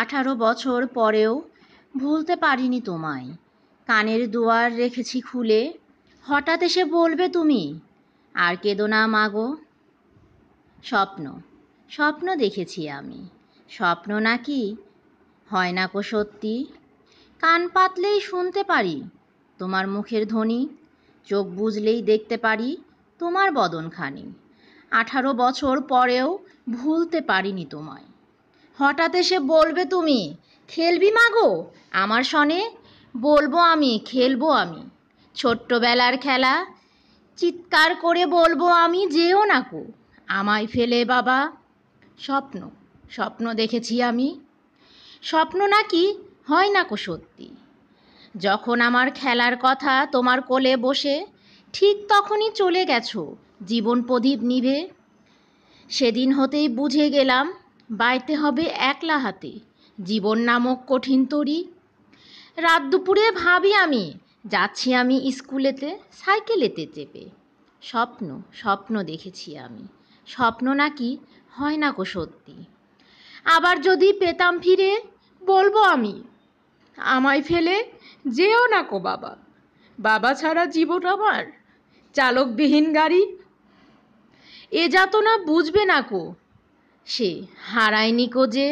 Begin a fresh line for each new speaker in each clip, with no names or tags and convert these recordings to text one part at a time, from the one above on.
আঠারো বছর পরেও ভুলতে পারিনি তোমায়। কানের দুয়ার রেখেছি খুলে, হঠাৎ এসে বলবে তুমি, আর কেঁদো না মাগো স্বপ্ন স্বপ্ন দেখেছি আমি। স্বপ্ন নাকি? হয় না কো সত্যি? কান পাতলেই শুনতে পারি তোমার মুখের ধ্বনি, চোখ বুঝলেই দেখতে পারি তোমার বদনখানি। আঠারো বছর পরেও ভুলতে পারিনি তোমায়। হঠাৎ এসে বলবে তুমি, খেলবি মাগো? আমার সনে বলব আমি, খেলব আমি। ছোট্টবেলার খেলা, চিৎকার করে বলব আমি, যেও না কো। আমায় ফেলে বাবা, স্বপ্ন স্বপ্ন দেখেছি আমি। স্বপ্ন নাকি হয় না কো সত্যি? যখন আমার খেলার কথা তোমার কোলে বসে, ঠিক তখনই চলে গেছো, জীবন প্রদীপ নিভে। সেদিন হতেই বুঝে গেলাম বাইতে হবে একলা হাতে। জীবন নামক কঠিন তরি। রাত দুপুরে ভাবি আমি, যাচ্ছি আমি স্কুলেতে, সাইকেলেতে চেপে। স্বপ্ন স্বপ্ন দেখেছি আমি। স্বপ্ন নাকি হয় না কো সত্যি। আবার যদি পেতাম ফিরে, বলব আমি, আমায় ফেলে যেও না কো বাবা। বাবা ছাড়া জীবন আমার। চালকবিহীন গাড়ি। এ যাতনা বুঝবে না কো সে হারায়নি কো যে,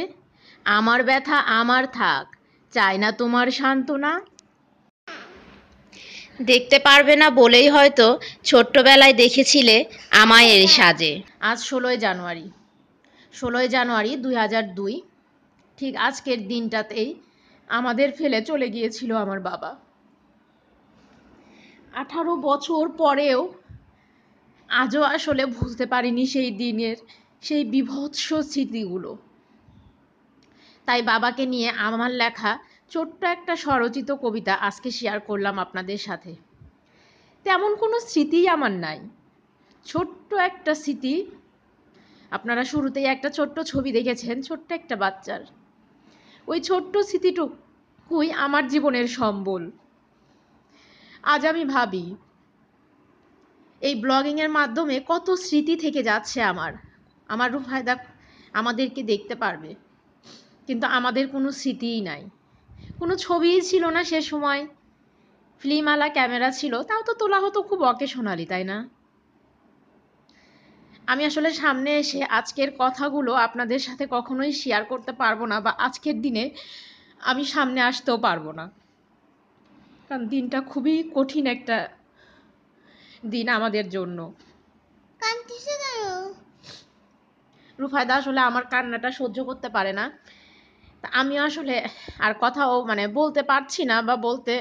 আমার ব্যথা আমার থাক চায় না তোমার সান্ত্বনা। দেখতে পারবে না বলেই হয়তো ছোট্টবেলায় দেখেছিলে আমায় এর সাজে। আজ ষোলোই জানুয়ারি ষোলোই জানুয়ারি দুই হাজার দুই, ঠিক আজকের দিনটাতেই আমাদের ফেলে চলে গিয়েছিল আমার বাবা। আঠারো বছর পরেও আজও আসলে বুঝতে পারিনি সেই দিনের সেই বিভৎস স্মৃতিগুলো। তাই বাবাকে নিয়ে আমার লেখা ছোট্ট একটা স্বরচিত কবিতা আজকে শেয়ার করলাম আপনাদের সাথে। তেমন কোনো স্মৃতিই আমার নাই। ছোট্ট একটা স্মৃতি। আপনারা শুরুতেই একটা ছোট্ট ছবি দেখেছেন, ছোট্ট একটা বাচ্চার। ওই ছোট্ট স্মৃতিটুকুই আমার জীবনের সম্বল। আজ আমি ভাবি, এই ব্লগিংয়ের মাধ্যমে কত স্মৃতি থেকে যাচ্ছে আমার। আমার রুফায়দা আমাদেরকে দেখতে পারবে। কিন্তু আমাদের কোনো স্মৃতিই নাই। কোনো ছবিই ছিল না সে সময়। ফিল্মওয়ালা ক্যামেরা ছিল। তাও তো তোলা হতো খুব অকেশনালি তাই না? আমি আসলে সামনে এসে আজকের কথাগুলো আপনাদের সাথে কখনোই শেয়ার করতে পারব না বা আজকের দিনে আমি সামনে আসতেও পারব না। কারণ দিনটা খুবই কঠিন একটা দিন আমাদের জন্য। রুফায়দা আসলে আমার কান্নাটা সহ্য করতে পারে না। আমি আসলে আর কথাও মানে বলতে পারছি না বা বলতে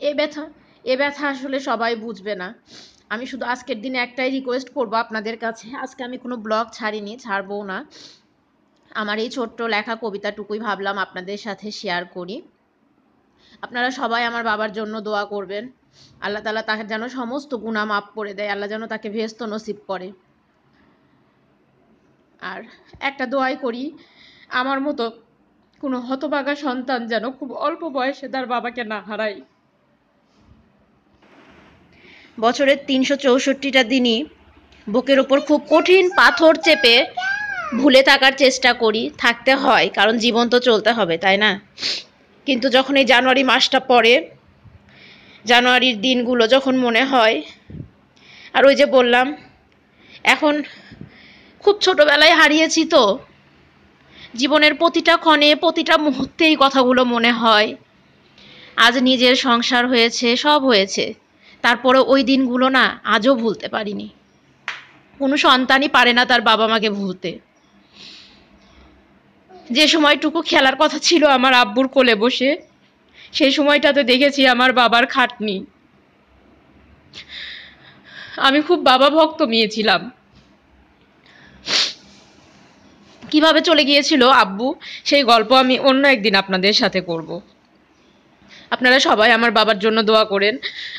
এ ব্যথা এ ব্যথা আসলে সবাই বুঝবে না। আমি শুধু আজকের দিনে একটাই রিকোয়েস্ট করব আপনাদের কাছে। আজকে আমি কোনো ব্লগ ছাড়িনি ছাড়বও না। আমার এই ছোট্ট লেখা কবিতাটুকুই ভাবলাম আপনাদের সাথে শেয়ার করি। আপনারা সবাই আমার বাবার জন্য দোয়া করবেন। আল্লাহ তালা তাকে যেন সমস্ত গুণা মাফ করে দেয়, আল্লাহ যেন তাকে ভেস্ত নসিব করে। আর একটা দোয়াই করি, আমার মতো কোনো হতবাগা সন্তান যেন খুব অল্প বয়সে তার বাবাকে না হারায়। বছরের তিনশো চৌষট্টিটা দিনই বুকের ওপর খুব কঠিন পাথর চেপে ভুলে থাকার চেষ্টা করি, থাকতে হয়, কারণ জীবন তো চলতে হবে, তাই না? কিন্তু যখন এই জানুয়ারি মাসটা পড়ে, জানুয়ারির দিনগুলো যখন মনে হয়, আর ওই যে বললাম, এখন খুব ছোটোবেলায় হারিয়েছি তো। জীবনের প্রতিটা ক্ষণে, প্রতিটা মুহূর্তে এই কথাগুলো মনে হয়। আজ নিজের সংসার হয়েছে, সব হয়েছে। তারপরে ওই দিনগুলো না আজও ভুলতে পারিনি। কোনো সন্তানই পারে না তার বাবা মাকে ভুলতে। যে সময়টুকু খেলার কথা ছিল আমার আব্বুর কোলে বসে, সেই সময়টাতে দেখেছি আমার বাবার খাটনি। আমি খুব বাবা ভক্ত মেয়ে ছিলাম। কীভাবে চলে গিয়েছিল আব্বু, সেই গল্প আমি অন্য একদিন আপনাদের সাথে করব। আপনারা সবাই আমার বাবার জন্য দোয়া করেন,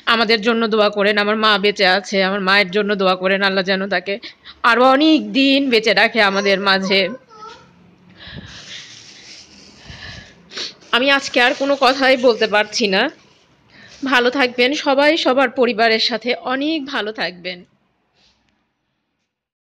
আমাদের জন্য দোয়া করেন, আমার মা বেঁচে আছে, আমার মায়ের জন্য দোয়া করেন, আল্লাহ যেন তাকে আরও অনেক দিন বেঁচে রাখে আমাদের মাঝে। আমি আজকে আর কোনো কথাই বলতে পারছি না। ভালো থাকবেন সবাই, সবার পরিবারের সাথে অনেক ভালো থাকবেন।